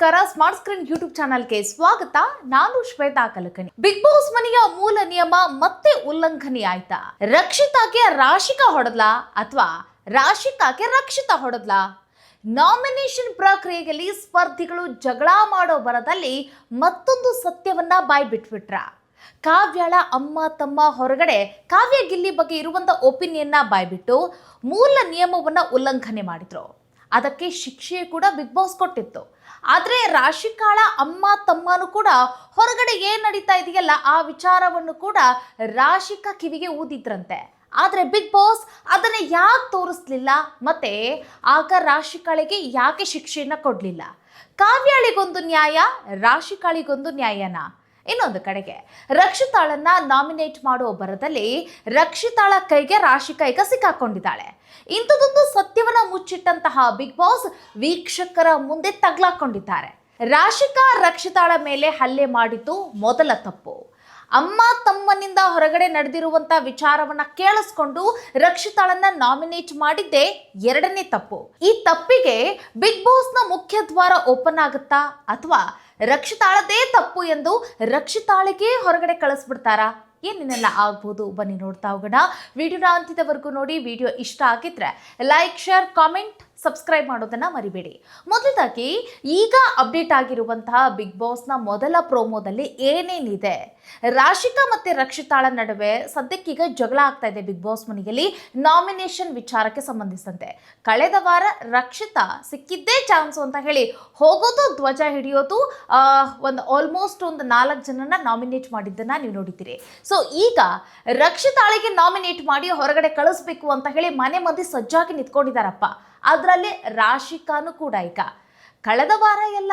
ನಮಸ್ಕಾರ. Smart screen YouTube ಚಾನಲ್ಗೆ ಸ್ವಾಗತ. ನಾನು ಶ್ವೇತಾ ಕಲಕಣಿ ಬಿಗ್ ಬಾಸ್ ಮನೆಯ ಮೂಲ ನಿಯಮ ಮತ್ತೆ ಉಲ್ಲಂಘನೆ ಆಯ್ತಾ? ರಕ್ಷಿತಾಗೆ ರಾಶಿಕಾ ಹೊಡೆದ್ಲಾ ಅಥವಾ ರಾಶಿಕಾಗೆ ರಕ್ಷಿತಾ ಹೊಡೆದ್ಲಾ? ನಾಮಿನೇಷನ್ ಪ್ರಕ್ರಿಯೆಯಲ್ಲಿ ಸ್ಪರ್ಧಿಗಳು ಜಗಳ ಮಾಡೋ ಬರದಲ್ಲಿ ಮತ್ತೊಂದು ಸತ್ಯವನ್ನ ಬಾಯ್ ಬಿಟ್ಬಿಟ್ರ ಕಾವ್ಯಾಳ ಅಮ್ಮ ತಮ್ಮ ಹೊರಗಡೆ ಕಾವ್ಯ ಗಿಲ್ಲಿ ಬಗ್ಗೆ ಇರುವಂತ ಒಪಿನಿಯನ್ನ ಬಾಯ್ಬಿಟ್ಟು ಮೂಲ ನಿಯಮವನ್ನ ಉಲ್ಲಂಘನೆ ಮಾಡಿದ್ರು. ಅದಕ್ಕೆ ಶಿಕ್ಷೆ ಕೂಡ ಬಿಗ್ ಬಾಸ್ ಕೊಟ್ಟಿತ್ತು. ಆದರೆ ರಾಶಿಕಾಳ ಅಮ್ಮ ತಮ್ಮನೂ ಕೂಡ ಹೊರಗಡೆ ಏನು ನಡೀತಾ ಇದೆಯಲ್ಲ ಆ ವಿಚಾರವನ್ನು ಕೂಡ ರಾಶಿಕಾ ಕಿವಿಗೆ ಊದಿದ್ರಂತೆ. ಆದರೆ ಬಿಗ್ ಬಾಸ್ ಅದನ್ನು ಯಾಕೆ ತೋರಿಸ್ಲಿಲ್ಲ? ಮತ್ತೆ ಆಗ ರಾಶಿಕಾಳಿಗೆ ಯಾಕೆ ಶಿಕ್ಷೆಯನ್ನು ಕೊಡಲಿಲ್ಲ? ಕಾವ್ಯಾಳಿಗೊಂದು ನ್ಯಾಯ ರಾಶಿಕಾಳಿಗೊಂದು ನ್ಯಾಯನಾ? ಇನ್ನೊಂದು ಕಡೆಗೆ. ರಕ್ಷಿತಾಳನ್ನ ನಾಮಿನೇಟ್ ಮಾಡುವ ಬರದಲ್ಲಿ ರಕ್ಷಿತಾಳ ಕೈಗೆ ರಾಶಿಕಾ ಈಗ ಸಿಕ್ಕಾಕೊಂಡಿದ್ದಾಳೆ. ಇಂಥದೊಂದು ಸತ್ಯವನ್ನ ಮುಚ್ಚಿಟ್ಟಂತಹ ಬಿಗ್ ಬಾಸ್ ವೀಕ್ಷಕರ ಮುಂದೆ ತಗ್ಲಾಕೊಂಡಿದ್ದಾರೆ. ರಾಶಿಕಾ ರಕ್ಷಿತಾಳ ಮೇಲೆ ಹಲ್ಲೆ ಮಾಡಿದ್ದು ಮೊದಲ ತಪ್ಪು. ಅಮ್ಮ ತಮ್ಮನಿಂದ ಹೊರಗಡೆ ನಡೆದಿರುವಂಥ ವಿಚಾರವನ್ನ ಕೇಳಿಸ್ಕೊಂಡು ರಕ್ಷಿತಾಳನ್ನ ನಾಮಿನೇಟ್ ಮಾಡಿದ್ದೆ ಎರಡನೇ ತಪ್ಪು. ಈ ತಪ್ಪಿಗೆ ಬಿಗ್ ಬಾಸ್ನ ಮುಖ್ಯ ದ್ವಾರ ಓಪನ್ ಆಗುತ್ತಾ ಅಥವಾ ರಕ್ಷಿತಾಳದೇ ತಪ್ಪು ಎಂದು ರಕ್ಷಿತಾಳಿಗೆ ಹೊರಗಡೆ ಕಳಿಸ್ಬಿಡ್ತಾರಾ? ಏನೇನೆಲ್ಲ ಆಗ್ಬೋದು? ಬನ್ನಿ ನೋಡ್ತಾ ಹೋಗೋಣ. ವಿಡಿಯೋನ ಅಂತ್ಯದವರೆಗೂ ನೋಡಿ. ವಿಡಿಯೋ ಇಷ್ಟ ಆಗಿದ್ರೆ ಲೈಕ್ ಶೇರ್ ಕಾಮೆಂಟ್ ಸಬ್ಸ್ಕ್ರೈಬ್ ಮಾಡೋದನ್ನ ಮರಿಬೇಡಿ. ಮೊದಲದಾಗಿ ಈಗ ಅಪ್ಡೇಟ್ ಆಗಿರುವಂತಹ ಬಿಗ್ ಬಾಸ್ನ ಮೊದಲ ಪ್ರೋಮೋದಲ್ಲಿ ಏನೇನಿದೆ? ರಾಶಿಕಾ ಮತ್ತೆ ರಕ್ಷಿತಾಳ ನಡುವೆ ಸದ್ಯಕ್ಕೀಗ ಜಗಳ ಆಗ್ತಾ ಇದೆ ಬಿಗ್ ಬಾಸ್ ಮನೆಯಲ್ಲಿ. ನಾಮಿನೇಷನ್ ವಿಚಾರಕ್ಕೆ ಸಂಬಂಧಿಸಿದಂತೆ. ಕಳೆದ ವಾರ ರಕ್ಷಿತಾ ಸಿಕ್ಕಿದ್ದೇ ಚಾನ್ಸು ಅಂತ ಹೇಳಿ ಹೋಗೋದು, ಧ್ವಜ ಹಿಡಿಯೋದು ಒಂದು ಆಲ್ಮೋಸ್ಟ್ ಒಂದು ನಾಲ್ಕು ಜನನ ನಾಮಿನೇಟ್ ಮಾಡಿದ್ದನ್ನ ನೀವು ನೋಡಿದ್ದೀರಿ. ಸೊ ಈಗ ರಕ್ಷಿತಾಳಿಗೆ ನಾಮಿನೇಟ್ ಮಾಡಿ ಹೊರಗಡೆ ಕಳಿಸ್ಬೇಕು ಅಂತ ಹೇಳಿ ಮನೆ ಮಂದಿ ಸಜ್ಜಾಗಿ ನಿಂತ್ಕೊಂಡಿದ್ದಾರಪ್ಪ. ಅದರಲ್ಲಿ ರಾಶಿಕಾನು ಕೂಡ ಈಗ. ಕಳೆದ ವಾರ ಎಲ್ಲ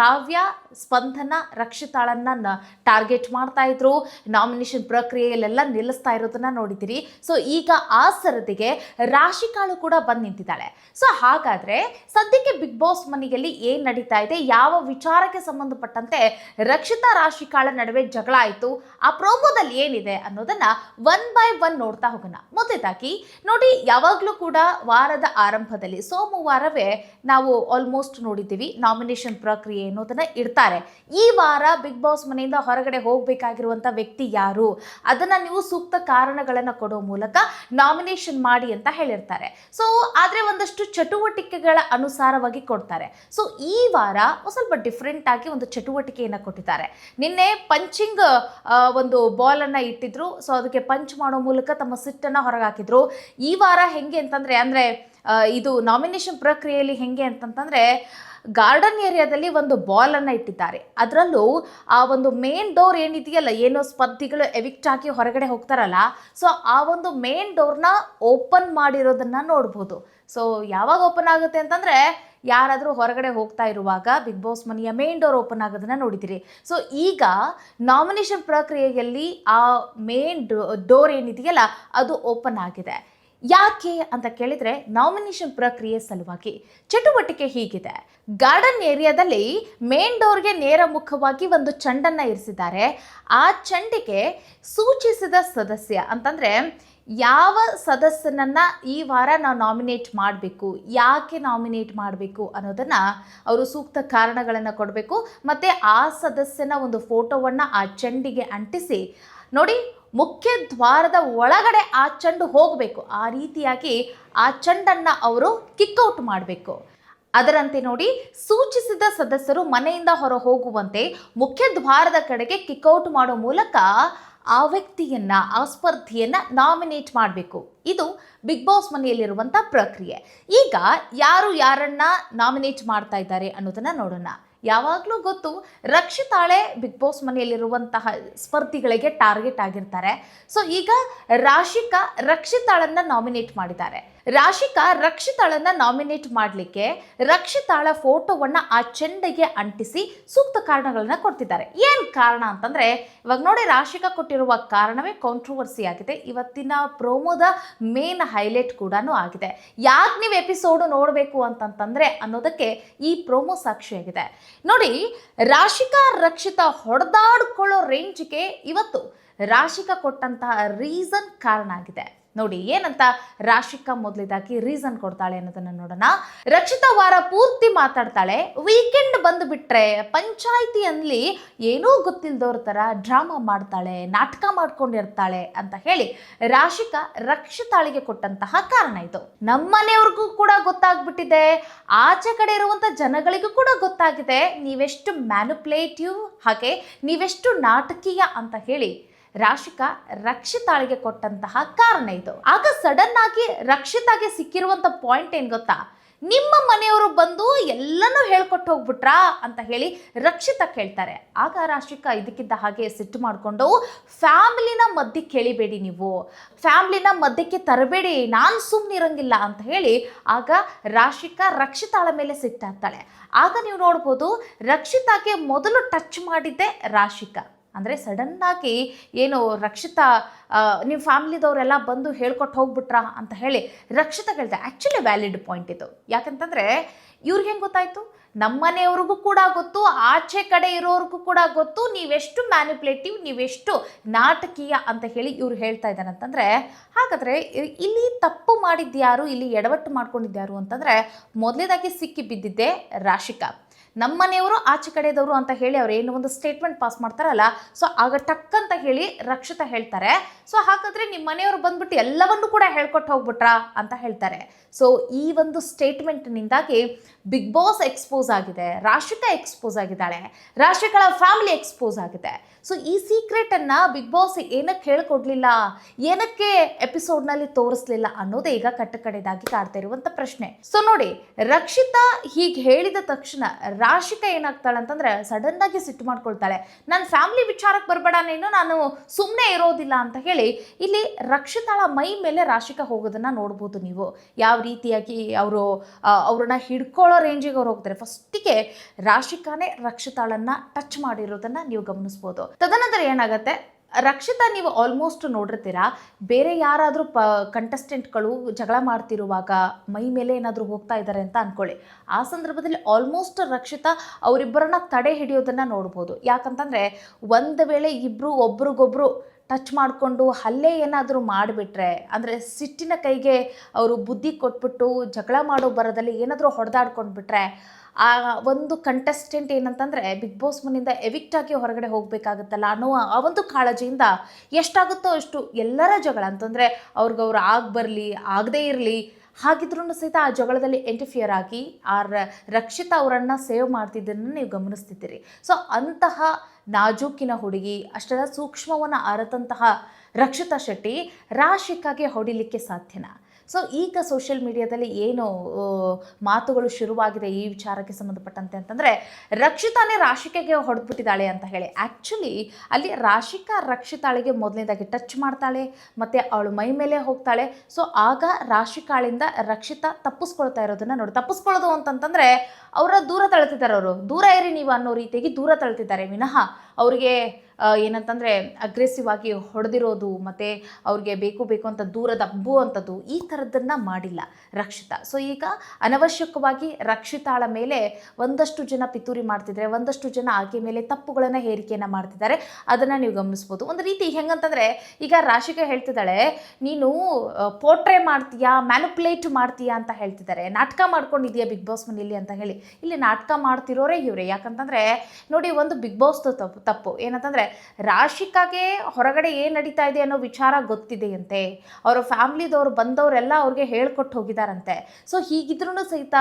ಕಾವ್ಯ, ಸ್ಪಂದನ, ರಕ್ಷಿತಾಳನ್ನ ಟಾರ್ಗೆಟ್ ಮಾಡ್ತಾ ಇದ್ರು. ನಾಮಿನೇಷನ್ ಪ್ರಕ್ರಿಯೆಯಲ್ಲೆಲ್ಲ ನಿಲ್ಲಿಸ್ತಾ ಇರೋದನ್ನ ನೋಡಿದ್ದೀರಿ. ಸೊ ಈಗ ಆ ಸರದಿಗೆ ರಾಶಿಕಾಳು ಕೂಡ ಬಂದು ನಿಂತಿದ್ದಾಳೆ. ಸೊ ಹಾಗಾದ್ರೆ ಸದ್ಯಕ್ಕೆ ಬಿಗ್ ಬಾಸ್ ಮನೆಯಲ್ಲಿ ಏನ್ ನಡೀತಾ ಇದೆ? ಯಾವ ವಿಚಾರಕ್ಕೆ ಸಂಬಂಧಪಟ್ಟಂತೆ ರಕ್ಷಿತಾ ರಾಶಿಕಾಳ ನಡುವೆ ಜಗಳ ಆಯಿತು? ಆ ಪ್ರೋಮೋದಲ್ಲಿ ಏನಿದೆ ಅನ್ನೋದನ್ನ ಒನ್ ಬೈ ಒನ್ ನೋಡ್ತಾ ಹೋಗೋಣ. ಮೊದಲಾಗಿ ನೋಡಿ, ಯಾವಾಗಲೂ ಕೂಡ ವಾರದ ಆರಂಭದಲ್ಲಿ ಸೋಮವಾರವೇ ನಾವು ಆಲ್ಮೋಸ್ಟ್ ನೋಡಿದ್ದೀವಿ. ನಾಮಿನೇಷನ್ ಪ್ರಕ್ರಿಯೆ ಅನ್ನೋದನ್ನ ಇಡ್ತಾರೆ. ಈ ವಾರ ಬಿಗ್ ಬಾಸ್ ಮನೆಯಿಂದ ಹೊರಗಡೆ ಹೋಗಬೇಕಾಗಿರುವಂಥ ವ್ಯಕ್ತಿ ಯಾರು? ಅದನ್ನ ನೀವು ಸೂಕ್ತ ಕಾರಣಗಳನ್ನು ಕೊಡೋ ಮೂಲಕ ನಾಮಿನೇಷನ್ ಮಾಡಿ ಅಂತ ಹೇಳಿರ್ತಾರೆ. ಸೊ ಆದರೆ ಒಂದಷ್ಟು ಚಟುವಟಿಕೆಗಳ ಅನುಸಾರವಾಗಿ ಕೊಡ್ತಾರೆ. ಸೊ ಈ ವಾರ ಸ್ವಲ್ಪ ಡಿಫ್ರೆಂಟ್ ಆಗಿ ಒಂದು ಚಟುವಟಿಕೆಯನ್ನು ಕೊಟ್ಟಿದ್ದಾರೆ. ನಿನ್ನೆ ಪಂಚಿಂಗ್ ಒಂದು ಬಾಲನ್ನು ಇಟ್ಟಿದ್ರು. ಸೊ ಅದಕ್ಕೆ ಪಂಚ್ ಮಾಡೋ ಮೂಲಕ ತಮ್ಮ ಸಿಟ್ಟನ್ನು ಹೊರಗೆ ಹಾಕಿದ್ರು ಈ ವಾರ ಹೆಂಗೆ ಅಂತಂದರೆ, ಅಂದರೆ ಇದು ನಾಮಿನೇಷನ್ ಪ್ರಕ್ರಿಯೆಯಲ್ಲಿ ಹೆಂಗೆ ಅಂತಂತಂದರೆ ಗಾರ್ಡನ್ ಏರಿಯಾದಲ್ಲಿ ಒಂದು ಬಾಲ್ ಬಾಲನ್ನು ಇಟ್ಟಿದ್ದಾರೆ. ಅದರಲ್ಲೂ ಆ ಒಂದು ಮೇನ್ ಡೋರ್ ಏನಿದೆಯಲ್ಲ, ಏನೋ ಸ್ಪರ್ಧಿಗಳು ಎವಿಕ್ಟ್ ಆಗಿ ಹೊರಗಡೆ ಹೋಗ್ತಾರಲ್ಲ ಸೊ ಆ ಒಂದು ಮೇನ್ ಡೋರ್ನ ಓಪನ್ ಮಾಡಿರೋದನ್ನ ನೋಡ್ಬೋದು. ಸೊ ಯಾವಾಗ ಓಪನ್ ಆಗುತ್ತೆ ಅಂತಂದರೆ, ಯಾರಾದರೂ ಹೊರಗಡೆ ಹೋಗ್ತಾ ಇರುವಾಗ ಬಿಗ್ ಬಾಸ್ ಮನೆಯ ಮೇನ್ ಡೋರ್ ಓಪನ್ ಆಗೋದನ್ನ ನೋಡಿದ್ದೀರಿ ಸೊ ಈಗ ನಾಮಿನೇಷನ್ ಪ್ರಕ್ರಿಯೆಯಲ್ಲಿ ಆ ಮೇನ್ ಡೋರ್ ಏನಿದೆಯಲ್ಲ, ಅದು ಓಪನ್ ಆಗಿದೆ. ಯಾಕೆ ಅಂತ ಕೇಳಿದರೆ ನಾಮಿನೇಷನ್ ಪ್ರಕ್ರಿಯೆ ಸಲುವಾಗಿ ಚಟುವಟಿಕೆ ಹೀಗಿದೆ. ಗಾರ್ಡನ್ ಏರಿಯಾದಲ್ಲಿ ಮೇನ್ ಡೋರ್ಗೆ ನೇರ ಮುಖವಾಗಿ ಒಂದು ಚಂಡನ್ನು ಇರಿಸಿದ್ದಾರೆ. ಆ ಚಂಡಿಗೆ ಸೂಚಿಸಿದ ಸದಸ್ಯ ಅಂತಂದರೆ ಯಾವ ಸದಸ್ಯನನ್ನ ಈ ವಾರ ನಾವು ನಾಮಿನೇಟ್ ಮಾಡಬೇಕು, ಯಾಕೆ ನಾಮಿನೇಟ್ ಮಾಡಬೇಕು ಅನ್ನೋದನ್ನು ಅವರು ಸೂಕ್ತ ಕಾರಣಗಳನ್ನು ಕೊಡಬೇಕು. ಮತ್ತು ಆ ಸದಸ್ಯನ ಒಂದು ಫೋಟೋವನ್ನು ಆ ಚೆಂಡಿಗೆ ಅಂಟಿಸಿ ನೋಡಿ ಮುಖ್ಯ ದ್ವಾರದ ಒಳಗಡೆ ಆ ಚೆಂಡು ಹೋಗಬೇಕು. ಆ ರೀತಿಯಾಗಿ ಆ ಚೆಂಡನ್ನು ಅವರು ಕಿಕ್ಔಟ್ ಮಾಡಬೇಕು. ಅದರಂತೆ ನೋಡಿ, ಸೂಚಿಸಿದ ಸದಸ್ಯರು ಮನೆಯಿಂದ ಹೊರ ಹೋಗುವಂತೆ ಮುಖ್ಯ ದ್ವಾರದ ಕಡೆಗೆ ಕಿಕ್ಔಟ್ ಮಾಡೋ ಮೂಲಕ ಆ ವ್ಯಕ್ತಿಯನ್ನ, ಆ ಸ್ಪರ್ಧಿಯನ್ನ ನಾಮಿನೇಟ್ ಮಾಡಬೇಕು. ಇದು ಬಿಗ್ ಬಾಸ್ ಮನೆಯಲ್ಲಿರುವಂಥ ಪ್ರಕ್ರಿಯೆ. ಈಗ ಯಾರು ಯಾರನ್ನ ನಾಮಿನೇಟ್ ಮಾಡ್ತಾ ಇದ್ದಾರೆ ಅನ್ನೋದನ್ನ ನೋಡೋಣ. ಯಾವಾಗಲೂ ಗೊತ್ತು ರಕ್ಷಿತಾಳೆ ಬಿಗ್ ಬಾಸ್ ಮನೆಯಲ್ಲಿರುವಂತಹ ಸ್ಪರ್ಧಿಗಳಿಗೆ ಟಾರ್ಗೆಟ್ ಆಗಿರ್ತಾರೆ. ಸೊ ಈಗ ರಾಶಿಕಾ ರಕ್ಷಿತಾಳನ್ನ ನಾಮಿನೇಟ್ ಮಾಡಿದ್ದಾರೆ. ರಾಶಿಕಾ ರಕ್ಷಿತಾಳನ್ನ ನಾಮಿನೇಟ್ ಮಾಡಲಿಕ್ಕೆ ರಕ್ಷಿತಾಳ ಫೋಟೋವನ್ನ ಆ ಚೆಂಡೆಗೆ ಅಂಟಿಸಿ ಸೂಕ್ತ ಕಾರಣಗಳನ್ನ ಕೊಡ್ತಿದ್ದಾರೆ. ಏನು ಕಾರಣ ಅಂತಂದ್ರೆ, ಇವಾಗ ನೋಡಿ ರಾಶಿಕಾ ಕೊಟ್ಟಿರುವ ಕಾರಣವೇ ಕಾಂಟ್ರವರ್ಸಿ ಆಗಿದೆ. ಇವತ್ತಿನ ಪ್ರೋಮೋದ ಮೇನ್ ಹೈಲೈಟ್ ಕೂಡ ಆಗಿದೆ. ಯಾಕೆ ನೀವು ಎಪಿಸೋಡು ನೋಡಬೇಕು ಅಂತಂತಂದ್ರೆ ಅನ್ನೋದಕ್ಕೆ ಈ ಪ್ರೋಮೋ ಸಾಕ್ಷಿಯಾಗಿದೆ ನೋಡಿ, ರಾಶಿಕಾ ರಕ್ಷಿತಾ ಹೊಡೆದಾಡ್ಕೊಳ್ಳೋ ರೇಂಜ್ಗೆ ಇವತ್ತು ರಾಶಿಕಾ ಕೊಟ್ಟಂತಹ ರೀಸನ್ ಕಾರಣ ಆಗಿದೆ. ನೋಡಿ, ಏನಂತ ರಾಶಿಕಾ ಮೊದಲಿದಾಗಿ ರೀಸನ್ ಕೊಡ್ತಾಳೆ ಅನ್ನೋದನ್ನ ನೋಡೋಣ. ರಕ್ಷಿತಾ ವಾರ ಪೂರ್ತಿ ಮಾತಾಡ್ತಾಳೆ. ವೀಕೆಂಡ್ ಬಂದು ಬಿಟ್ರೆ ಪಂಚಾಯಿತಿಯಲ್ಲಿ ಏನೂ ಗೊತ್ತಿಲ್ದವ್ರ ಥರ ಡ್ರಾಮಾ ಮಾಡ್ತಾಳೆ, ನಾಟಕ ಮಾಡ್ಕೊಂಡಿರ್ತಾಳೆ ಅಂತ ಹೇಳಿ ರಾಶಿಕಾ ರಕ್ಷಿತಾಳಿಗೆ ಕೊಟ್ಟಂತಹ ಕಾರಣ ಇದು. ನಮ್ಮನೆಯವ್ರಿಗೂ ಕೂಡ ಗೊತ್ತಾಗ್ಬಿಟ್ಟಿದೆ. ಆಚೆ ಕಡೆ ಇರುವಂತ ಜನಗಳಿಗೂ ಕೂಡ ಗೊತ್ತಾಗಿದೆ. ನೀವೆಷ್ಟು ಮ್ಯಾನುಪ್ಲೇಟಿವ್ ಹಾಗೆ ನೀವೆಷ್ಟು ನಾಟಕೀಯ ಅಂತ ಹೇಳಿ ರಾಶಿಕಾ ರಕ್ಷಿತಾಳಿಗೆ ಕೊಟ್ಟಂತಹ ಕಾರಣ ಇದು. ಆಗ ಸಡನ್ ಆಗಿ ರಕ್ಷಿತಾಗೆ ಸಿಕ್ಕಿರುವಂತ ಪಾಯಿಂಟ್ ಏನ್ ಗೊತ್ತಾ? ನಿಮ್ಮ ಮನೆಯವರು ಬಂದು ಎಲ್ಲನೂ ಹೇಳ್ಕೊಟ್ಟು ಹೋಗ್ಬಿಟ್ರಾ ಅಂತ ಹೇಳಿ ರಕ್ಷಿತಾ ಕೇಳ್ತಾರೆ. ಆಗ ರಾಶಿಕಾ ಇದಕ್ಕಿದ್ದ ಹಾಗೆ ಸಿಟ್ಟು ಮಾಡಿಕೊಂಡು, ಫ್ಯಾಮಿಲಿನ ಮಧ್ಯೆ ಕೇಳಿಬೇಡಿ ನೀವು. ಫ್ಯಾಮಿಲಿನ ಮಧ್ಯಕ್ಕೆ ತರಬೇಡಿ. ನಾನು ಸುಮ್ಮನಿರಂಗಿಲ್ಲ ಅಂತ ಹೇಳಿ ಆಗ ರಾಶಿಕಾ ರಕ್ಷಿತಾಳ ಮೇಲೆ ಸಿಟ್ಟಾಗ್ತಾಳೆ. ಆಗ ನೀವು ನೋಡ್ಬೋದು ರಕ್ಷಿತಾಗೆ ಮೊದಲು ಟಚ್ ಮಾಡಿದ್ದೆ ರಾಶಿಕಾ. ಅಂದರೆ ಸಡನ್ನಾಗಿ ಏನು ರಕ್ಷಿತಾ ನಿಮ್ಮ ಫ್ಯಾಮಿಲಿದವರೆಲ್ಲ ಬಂದು ಹೇಳ್ಕೊಟ್ಟು ಹೋಗ್ಬಿಟ್ರಾ ಅಂತ ಹೇಳಿ ರಕ್ಷಿತ ಕೇಳ್ದೆ ಆ್ಯಕ್ಚುಲಿ ವ್ಯಾಲಿಡ್ ಪಾಯಿಂಟ್ ಇದು. ಯಾಕಂತಂದರೆ ಇವ್ರಿಗೆ ಹೆಂಗೆ ಗೊತ್ತಾಯಿತು? ನಮ್ಮನೆಯವ್ರಿಗೂ ಕೂಡ ಗೊತ್ತು, ಆಚೆ ಕಡೆ ಇರೋರಿಗೂ ಕೂಡ ಗೊತ್ತು, ನೀವೆಷ್ಟು ಮ್ಯಾನಿಪ್ಯುಲೇಟಿವ್ ನೀವೆಷ್ಟು ನಾಟಕೀಯ ಅಂತ ಹೇಳಿ ಇವ್ರು ಹೇಳ್ತಾ ಇದ್ದಾರೆ ಅಂತಂದರೆ, ಹಾಗಾದರೆ ಇಲ್ಲಿ ತಪ್ಪು ಮಾಡಿದ್ದ್ಯಾರು ಇಲ್ಲಿ ಎಡವಟ್ಟು ಮಾಡ್ಕೊಂಡಿದ್ದ್ಯಾರು ಅಂತಂದರೆ ಮೊದಲೇದಾಗಿ ಸಿಕ್ಕಿ ಬಿದ್ದಿದ್ದೆ ರಾಶಿಕಾ. ನಮ್ಮನೆಯವರು ಆಚೆ ಕಡೆದವರು ಅಂತ ಹೇಳಿ ಅವ್ರು ಏನು ಒಂದು ಸ್ಟೇಟ್ಮೆಂಟ್ ಪಾಸ್ ಮಾಡ್ತಾರಲ್ಲ ಸೊ ಆಗ ಟಕ್ ಅಂತ ಹೇಳಿ ರಕ್ಷಿತಾ ಹೇಳ್ತಾರೆ. ಸೊ ಹಾಗಾದ್ರೆ ನಿಮ್ಮ ಮನೆಯವರು ಬಂದ್ಬಿಟ್ಟು ಎಲ್ಲವನ್ನೂ ಕೂಡ ಹೇಳ್ಕೊಟ್ಟು ಹೋಗ್ಬಿಟ್ರಾ ಅಂತ ಹೇಳ್ತಾರೆ. ಸೊ ಈ ಒಂದು ಸ್ಟೇಟ್ಮೆಂಟ್ನಿಂದಾಗಿ ಬಿಗ್ ಬಾಸ್ ಎಕ್ಸ್ಪೋಸ್ ಆಗಿದೆ ರಾಶಿಕಾ ಎಕ್ಸ್ಪೋಸ್ ಆಗಿದ್ದಾಳೆ ರಾಶಿಕಳ ಫ್ಯಾಮಿಲಿ ಎಕ್ಸ್ಪೋಸ್ ಆಗಿದೆ. ಸೊ ಈ ಸೀಕ್ರೆಟನ್ನು ಬಿಗ್ ಬಾಸ್ ಏನಕ್ಕೆ ಹೇಳ್ಕೊಡ್ಲಿಲ್ಲ, ಏನಕ್ಕೆ ಎಪಿಸೋಡ್ನಲ್ಲಿ ತೋರಿಸ್ಲಿಲ್ಲ ಅನ್ನೋದೇ ಈಗ ಕಟ್ಟಕಡೆದಾಗಿ ಕಾಡ್ತಾ ಇರುವಂಥ ಪ್ರಶ್ನೆ. ಸೊ ನೋಡಿ, ರಕ್ಷಿತಾ ಹೀಗೆ ಹೇಳಿದ ತಕ್ಷಣ ರಾಶಿಕಾ ಏನಾಗ್ತಾಳೆ ಅಂತಂದ್ರೆ ಸಡನ್ ಆಗಿ ಸಿಟ್ಟು ಮಾಡ್ಕೊಳ್ತಾಳೆ. ನನ್ನ ಫ್ಯಾಮಿಲಿ ವಿಚಾರಕ್ಕೆ ಬರಬೇಡ ನೀನು, ನಾನು ಸುಮ್ಮನೆ ಇರೋದಿಲ್ಲ ಅಂತ ಹೇಳಿ ಇಲ್ಲಿ ರಕ್ಷಿತಾಳ ಮೈ ಮೇಲೆ ರಾಶಿಕಾ ಹೋಗೋದನ್ನ ನೋಡ್ಬೋದು ನೀವು. ಯಾವ ರೀತಿಯಾಗಿ ಅವರು ಅವ್ರನ್ನ ಹಿಡ್ಕೊಳ್ಳೋ ರೇಂಜಿಗೆ ಅವ್ರು ಹೋಗ್ತಾರೆ. ಫಸ್ಟಿಗೆ ರಾಶಿಕಾನೇ ರಕ್ಷಿತಾಳನ್ನ ಟಚ್ ಮಾಡಿರೋದನ್ನ ನೀವು ಗಮನಿಸ್ಬೋದು. ತದನಂತರ ಏನಾಗುತ್ತೆ? ರಕ್ಷಿತಾ ನೀವು ಆಲ್ಮೋಸ್ಟ್ ನೋಡಿರ್ತೀರಾ? ಬೇರೆ ಯಾರಾದರೂ ಪ ಕಂಟೆಸ್ಟೆಂಟ್ಗಳು ಜಗಳ ಮಾಡ್ತಿರುವಾಗ ಮೈ ಮೇಲೆ ಏನಾದರೂ ಹೋಗ್ತಾ ಇದ್ದಾರೆ ಅಂತ ಅಂದ್ಕೊಳ್ಳಿ ಆ ಸಂದರ್ಭದಲ್ಲಿ ಆಲ್ಮೋಸ್ಟ್ ರಕ್ಷಿತಾ ಅವರಿಬ್ಬರನ್ನ ತಡೆ ಹಿಡಿಯೋದನ್ನು ನೋಡ್ಬೋದು. ಯಾಕಂತಂದರೆ ಒಂದು ವೇಳೆ ಇಬ್ಬರು ಒಬ್ರಿಗೊಬ್ರು ಟಚ್ ಮಾಡಿಕೊಂಡು ಹಲ್ಲೆ ಏನಾದರೂ ಮಾಡಿಬಿಟ್ರೆ, ಅಂದರೆ ಸಿಟ್ಟಿನ ಕೈಗೆ ಅವರು ಬುದ್ಧಿ ಕೊಟ್ಬಿಟ್ಟು ಜಗಳ ಮಾಡೋ ಬರದಲ್ಲಿ ಏನಾದರೂ ಹೊಡೆದಾಡ್ಕೊಂಡ್ಬಿಟ್ರೆ ಆ ಒಂದು ಕಂಟೆಸ್ಟೆಂಟ್ ಏನಂತಂದರೆ ಬಿಗ್ ಬಾಸ್ ಮನೆಯಿಂದ ಎವಿಕ್ಟ್ ಆಗಿ ಹೊರಗಡೆ ಹೋಗಬೇಕಾಗುತ್ತಲ್ಲ ಅನ್ನೋ ಆ ಒಂದು ಕಾಳಜಿಯಿಂದ ಎಷ್ಟಾಗುತ್ತೋ ಅಷ್ಟು ಎಲ್ಲರ ಜಗಳ. ಅಂತಂದರೆ ಅವ್ರಿಗವ್ರು ಆಗ ಬರಲಿ, ಆಗದೇ ಇರಲಿ ಹಾಗಿದ್ರೂ ಸಹಿತ ಆ ಜಗಳದಲ್ಲಿ ಎಂಟಿಫಿಯರ್ ಆಗಿ ಆ ರಕ್ಷಿತ ಅವರನ್ನು ಸೇವ್ ಮಾಡ್ತಿದ್ದನ್ನು ನೀವು ಗಮನಿಸ್ತಿದ್ದೀರಿ. ಸೊ ಅಂತಹ ನಾಜೂಕಿನ ಹುಡುಗಿ ಅಷ್ಟೆಲ್ಲ ಸೂಕ್ಷ್ಮವನ್ನು ಅರತಂತಹ ರಕ್ಷಿತಾ ಶೆಟ್ಟಿ ರಾಶಿಕಾಗೆ ಹೊಡಿಲಿಕ್ಕೆ ಸಾಧ್ಯನಾ? ಸೊ ಈಗ ಸೋಷಿಯಲ್ ಮೀಡಿಯಾದಲ್ಲಿ ಏನು ಮಾತುಗಳು ಶುರುವಾಗಿದೆ ಈ ವಿಚಾರಕ್ಕೆ ಸಂಬಂಧಪಟ್ಟಂತೆ ಅಂತಂದರೆ ರಕ್ಷಿತಾನೇ ರಾಶಿಕೆಗೆ ಹೊಡೆದ್ಬಿಟ್ಟಿದ್ದಾಳೆ ಅಂತ ಹೇಳಿ. ಆ್ಯಕ್ಚುಲಿ ಅಲ್ಲಿ ರಾಶಿಕಾ ರಕ್ಷಿತಾಳಿಗೆ ಮೊದಲನೇದಾಗಿ ಟಚ್ ಮಾಡ್ತಾಳೆ, ಮತ್ತು ಅವಳು ಮೈ ಮೇಲೆ ಹೋಗ್ತಾಳೆ. ಸೊ ಆಗ ರಾಶಿಕಾಳಿಂದ ರಕ್ಷಿತಾ ತಪ್ಪಿಸ್ಕೊಳ್ತಾ ಇರೋದನ್ನು ನೋಡಿ. ತಪ್ಪಿಸ್ಕೊಳ್ಳೋದು ಅಂತಂತಂದರೆ ಅವರ ದೂರ ತಳ್ತಿದ್ದಾರೆ ಅವರು. ದೂರ ಇರಿ ನೀವು ಅನ್ನೋ ರೀತಿಯಾಗಿ ದೂರ ತಳ್ತಿದ್ದಾರೆ. ವಿನಃ ಅವರಿಗೆ ಏನಂತಂದರೆ ಅಗ್ರೆಸಿವ್ ಆಗಿ ಹೊಡೆದಿರೋದು ಮತ್ತು ಅವ್ರಿಗೆ ಬೇಕು ಬೇಕು ಅಂತ ದೂರ ದಬ್ಬುವಂಥದ್ದು ಈ ಥರದ್ದನ್ನು ಮಾಡಿಲ್ಲ ರಕ್ಷಿತಾ. ಸೊ ಈಗ ಅನವಶ್ಯಕವಾಗಿ ರಕ್ಷಿತಾಳ ಮೇಲೆ ಒಂದಷ್ಟು ಜನ ಪಿತೂರಿ ಮಾಡ್ತಿದ್ದಾರೆ ಒಂದಷ್ಟು ಜನ ಆಕೆ ಮೇಲೆ ತಪ್ಪುಗಳನ್ನು ಹೇರಿಕೆಯನ್ನು ಮಾಡ್ತಿದ್ದಾರೆ. ಅದನ್ನು ನೀವು ಗಮನಿಸ್ಬೋದು. ಒಂದು ರೀತಿ ಹೆಂಗಂತಂದರೆ ಈಗ ರಾಶಿಕಾ ಹೇಳ್ತಿದ್ದಾಳೆ, ನೀನು ಪೋರ್ಟ್ರೇ ಮಾಡ್ತೀಯಾ ಮ್ಯಾನುಪ್ಲೇಟ್ ಮಾಡ್ತೀಯಾ ಅಂತ ಹೇಳ್ತಿದ್ದಾರೆ. ನಾಟಕ ಮಾಡ್ಕೊಂಡಿದ್ಯಾ ಬಿಗ್ ಬಾಸ್ ಮನೆಯಲ್ಲಿ ಅಂತ ಹೇಳಿ. ಇಲ್ಲಿ ನಾಟಕ ಮಾಡ್ತಿರೋರೇ ಇವರೇ. ಯಾಕಂತಂದರೆ ನೋಡಿ ಒಂದು ಬಿಗ್ ಬಾಸ್ ತಪ್ಪು ತಪ್ಪು. ಏನಂತಂದರೆ ರಾಶಿಕಾಗೆ ಹೊರಗಡೆ ಏನು ನಡೀತಾ ಇದೆ ಅನ್ನೋ ವಿಚಾರ ಗೊತ್ತಿದೆಯಂತೆ. ಅವರ ಫ್ಯಾಮ್ಲಿದವ್ರು ಬಂದವರೆಲ್ಲ ಅವ್ರಿಗೆ ಹೇಳ್ಕೊಟ್ಟು ಹೋಗಿದಾರಂತೆ. ಸೊ ಹೀಗಿದ್ರೂ ಸಹಿತ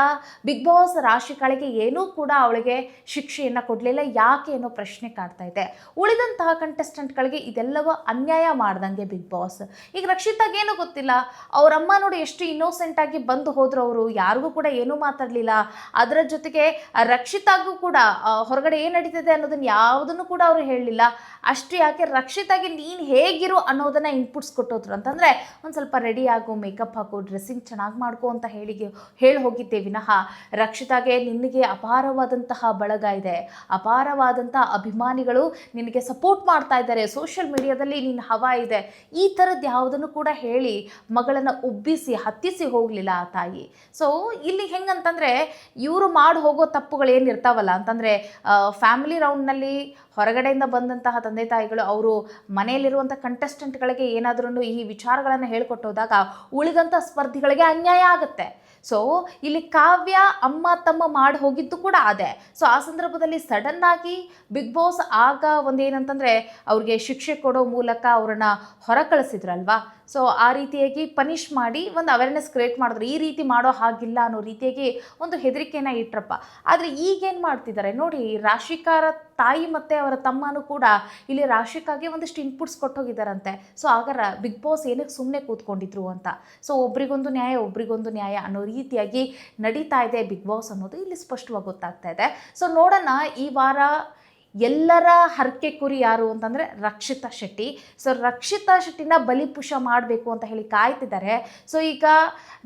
ಬಿಗ್ ಬಾಸ್ ರಾಶಿಕಾಳಿಗೆ ಏನೂ ಕೂಡ ಅವಳಿಗೆ ಶಿಕ್ಷೆಯನ್ನು ಕೊಡಲಿಲ್ಲ. ಯಾಕೆ ಅನ್ನೋ ಪ್ರಶ್ನೆ ಕಾಡ್ತಾ ಇದೆ. ಉಳಿದಂತಹ ಕಂಟೆಸ್ಟೆಂಟ್ಗಳಿಗೆ ಇದೆಲ್ಲವೂ ಅನ್ಯಾಯ ಮಾಡ್ದಂಗೆ ಬಿಗ್ ಬಾಸ್ ಈಗ ರಕ್ಷಿತಾಗೇನು ಗೊತ್ತಿಲ್ಲ. ಅವರಮ್ಮ ನೋಡಿ ಎಷ್ಟು ಇನ್ನೋಸೆಂಟ್ ಆಗಿ ಬಂದು ಹೋದ್ರು ಅವರು. ಯಾರಿಗೂ ಕೂಡ ಏನೂ ಮಾತಾಡಲಿಲ್ಲ. ಅದರ ಜೊತೆಗೆ ರಕ್ಷಿತಾಗೂ ಕೂಡ ಹೊರಗಡೆ ಏನು ನಡೀತಿದೆ ಅನ್ನೋದನ್ನು ಯಾವುದನ್ನು ಕೂಡ ಅವರು ಹೇಳಲಿಲ್ಲ. ಅಷ್ಟು ಯಾಕೆ ರಕ್ಷಿತಾಗಿ ನೀನು ಹೇಗಿರು ಅನ್ನೋದನ್ನು ಇನ್ಪುಟ್ಸ್ ಕೊಟ್ಟೋದ್ರು. ಅಂತಂದರೆ, ಒಂದು ಸ್ವಲ್ಪ ರೆಡಿ ಆಗು ಮೇಕಪ್ ಹಾಕು ಡ್ರೆಸ್ಸಿಂಗ್ ಚೆನ್ನಾಗಿ ಮಾಡ್ಕೊ ಅಂತ ಹೇಳಿ ಹೇಳಿ ಹೋಗಿದ್ದೆ ವಿನಃ. ರಕ್ಷಿತಾಗೆ ನಿನಗೆ ಅಪಾರವಾದಂತಹ ಬಳಗ ಇದೆ. ಅಪಾರವಾದಂಥ ಅಭಿಮಾನಿಗಳು ನಿನಗೆ ಸಪೋರ್ಟ್ ಮಾಡ್ತಾ ಇದ್ದಾರೆ. ಸೋಷಿಯಲ್ ಮೀಡಿಯಾದಲ್ಲಿ ನಿನ್ನ ಹವಾ ಇದೆ. ಈ ಥರದ್ದು ಯಾವುದನ್ನು ಕೂಡ ಹೇಳಿ, ಮಗಳನ್ನು ಉಬ್ಬಿಸಿ, ಹತ್ತಿಸಿ ಹೋಗಲಿಲ್ಲ ಆ ತಾಯಿ. ಸೊ ಇಲ್ಲಿ ಹೆಂಗಂತಂದರೆ, ಇವರು ಮಾಡಿ ಹೋಗೋ ತಪ್ಪುಗಳು ಏನಿರ್ತಾವಲ್ಲ ಅಂತಂದರೆ ಫ್ಯಾಮಿಲಿ ರೌಂಡ್ನಲ್ಲಿ ಹೊರಗಡೆಯಿಂದ ಬಂದಂತಹ ತಂದೆ ತಾಯಿಗಳು ಅವರು ಮನೆಯಲ್ಲಿರುವಂಥ ಕಂಟೆಸ್ಟೆಂಟ್ಗಳಿಗೆ ಏನಾದ್ರೂ ಈ ವಿಚಾರಗಳನ್ನು ಹೇಳ್ಕೊಟ್ಟೋದಾಗ ಉಳಿದಂಥ ಸ್ಪರ್ಧಿಗಳಿಗೆ ಅನ್ಯಾಯ ಆಗುತ್ತೆ. ಸೊ ಇಲ್ಲಿ ಕಾವ್ಯ ಅಮ್ಮ ತಮ್ಮ ಮಾಡಿ ಹೋಗಿದ್ದು ಕೂಡ ಅದೇ. ಸೊ ಆ ಸಂದರ್ಭದಲ್ಲಿ ಸಡನ್ ಆಗಿ ಬಿಗ್ ಬಾಸ್ ಆಗ ಒಂದೇನಂತಂದರೆ ಅವ್ರಿಗೆ ಶಿಕ್ಷೆ ಕೊಡೋ ಮೂಲಕ ಅವ್ರನ್ನ ಹೊರ ಕಳಿಸಿದ್ರಲ್ವಾ ಸೊ ಆ ರೀತಿಯಾಗಿ ಪನಿಷ್ ಮಾಡಿ ಒಂದು ಅವೇರ್ನೆಸ್ ಕ್ರಿಯೇಟ್ ಮಾಡಿದ್ರು. ಈ ರೀತಿ ಮಾಡೋ ಹಾಗಿಲ್ಲ ಅನ್ನೋ ರೀತಿಯಾಗಿ ಒಂದು ಹೆದರಿಕೆನ ಇಟ್ರಪ್ಪ. ಆದರೆ ಈಗೇನು ಮಾಡ್ತಿದ್ದಾರೆ? ನೋಡಿ ರಾಶಿಕಾರ ತಾಯಿ ಮತ್ತು ಅವರ ತಮ್ಮನೂ ಕೂಡ ಇಲ್ಲಿ ರಾಶಿಕಾಗೆ ಒಂದಿಷ್ಟು ಇನ್ಪುಟ್ಸ್ ಕೊಟ್ಟೋಗಿದ್ದಾರಂತೆ. ಸೊ ಆಗ ರ- ಬಿಗ್ ಬಾಸ್ ಏನಕ್ಕೆ ಸುಮ್ಮನೆ ಕೂತ್ಕೊಂಡಿದ್ರು ಅಂತ? ಸೊ ಒಬ್ರಿಗೊಂದು ನ್ಯಾಯ ಒಬ್ರಿಗೊಂದು ನ್ಯಾಯ ಅನ್ನೋ ರೀತಿಯಾಗಿ ನಡೀತಾ ಇದೆ ಬಿಗ್ ಬಾಸ್ ಅನ್ನೋದು. ಇಲ್ಲಿ ಸ್ಪಷ್ಟವಾಗಿ ಗೊತ್ತಾಗ್ತಾ ಇದೆ. ಸೊ ನೋಡೋಣ ಈ ವಾರ ಎಲ್ಲರ ಹರಕೆ ಕುರಿ ಯಾರು ಅಂತಂದರೆ ರಕ್ಷಿತಾ ಶೆಟ್ಟಿ. ಸೊ ರಕ್ಷಿತಾ ಶೆಟ್ಟಿನ ಬಲಿಪುಷ ಮಾಡಬೇಕು ಅಂತ ಹೇಳಿ ಕಾಯ್ತಿದ್ದಾರೆ. ಸೊ ಈಗ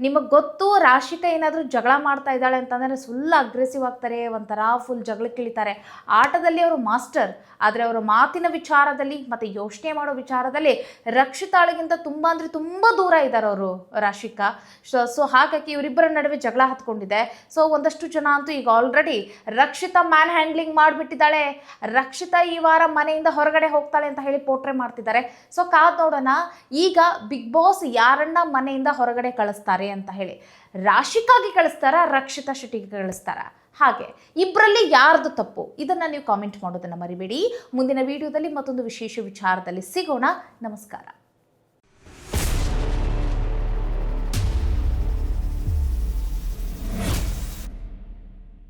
ನಿಮಗೆ ಗೊತ್ತು ರಾಶಿಕಾ ಏನಾದರೂ ಜಗಳ ಮಾಡ್ತಾ ಇದ್ದಾಳೆ ಅಂತಂದರೆ ಫುಲ್ ಅಗ್ರೆಸಿವ್ ಆಗ್ತಾರೆ, ಒಂಥರ ಫುಲ್ ಜಗಳಕ್ಕೆ ಇಳಿತಾರೆ ಆಟದಲ್ಲಿ ಅವರು ಮಾಸ್ಟರ್ ಆದರೆ ಅವರ ಮಾತಿನ ವಿಚಾರದಲ್ಲಿ ಮತ್ತು ಯೋಚನೆ ಮಾಡೋ ವಿಚಾರದಲ್ಲಿ ರಕ್ಷಿತಾಳಿಗಿಂತ ತುಂಬ ಅಂದರೆ ತುಂಬ ದೂರ ಇದ್ದಾರೆ ಅವರು ರಾಶಿಕಾ. ಸೊ ಸೊ ಹಾಗಾಗಿ ಇವರಿಬ್ಬರ ನಡುವೆ ಜಗಳ ಹತ್ಕೊಂಡಿದೆ. ಸೊ ಒಂದಷ್ಟು ಜನ ಅಂತೂ ಈಗ ಆಲ್ರೆಡಿ ರಕ್ಷಿತಾ ಮ್ಯಾನ್ ಹ್ಯಾಂಡ್ಲಿಂಗ್ ಮಾಡಿಬಿಟ್ಟಿದ್ದಾಳೆ. ರಕ್ಷಿತಾ ಈ ವಾರ ಮನೆಯಿಂದ ಹೊರಗಡೆ ಹೋಗ್ತಾಳೆ ಅಂತ ಹೇಳಿ ಪೋಟ್ರೆ ಮಾಡ್ತಿದ್ದಾರೆ. ಸೊ ಕಾದ್ ನೋಡೋಣ, ಈಗ ಬಿಗ್ ಬಾಸ್ ಯಾರನ್ನ ಮನೆಯಿಂದ ಹೊರಗಡೆ ಕಳಿಸ್ತಾರೆ ಅಂತ ಹೇಳಿ. ರಾಶಿಕಾಗಿ ಕಳಿಸ್ತಾರ, ರಕ್ಷಿತಾ ಶೆಟ್ಟಿಗೆ ಕಳಿಸ್ತಾರ? ಹಾಗೆ ಇಬ್ಬರಲ್ಲಿ ಯಾರ್ದು ತಪ್ಪು? ಇದನ್ನು ನೀವು ಕಾಮೆಂಟ್ ಮಾಡೋದನ್ನು ಮರಿಬೇಡಿ. ಮುಂದಿನ ವಿಡಿಯೋದಲ್ಲಿ ಮತ್ತೊಂದು ವಿಶೇಷ ವಿಚಾರದಲ್ಲಿ ಸಿಗೋಣ. ನಮಸ್ಕಾರ.